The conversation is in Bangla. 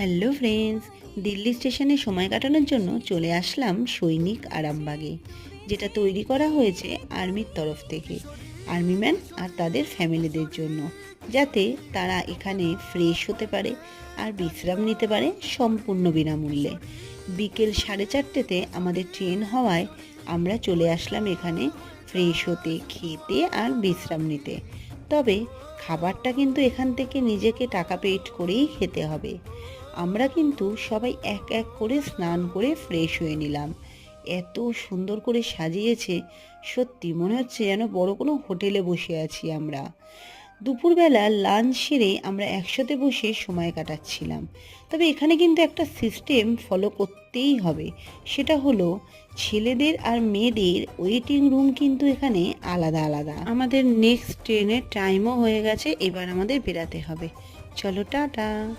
হ্যালো ফ্রেন্ডস, দিল্লি স্টেশনে সময় কাটানোর জন্য চলে আসলাম সৈনিক আরামবাগে, যেটা তৈরি করা হয়েছে আর্মির তরফ থেকে। আর্মি ম্যান আর তাদের ফ্যামিলিদের জন্য, যাতে তারা এখানে ফ্রেশ হতে পারে আর বিশ্রাম নিতে পারে সম্পূর্ণ বিনামূল্যে। বিকেল সাড়ে চারটেতে আমাদের ট্রেন হওয়ায় আমরা চলে আসলাম এখানে ফ্রেশ হতে, খেতে আর বিশ্রাম নিতে। তবে খাবারটা কিন্তু এখান থেকে নিজেকে টাকা পেড করেই খেতে হবে। আমরা কিন্তু সবাই এক এক করে স্নান করে ফ্রেশ হয়ে নিলাম। এত সুন্দর করে সাজিয়েছে, সত্যি মনে হচ্ছে যেন বড় কোনো হোটেলে বসে আছি আমরা। দুপুরবেলা লাঞ্চ সেরে আমরা একসাথে বসে সময় কাটাচ্ছিলাম। তবে এখানে কিন্তু একটা সিস্টেম ফলো করতেই হবে। সেটা হলো, ছেলেদের আর মেয়েদের ওয়েটিং রুম কিন্তু এখানে আলাদা আলাদা। আমাদের নেক্সট ট্রেনের টাইমও হয়ে গেছে, এবার আমাদের বেরাতে হবে। চলো, টাটা।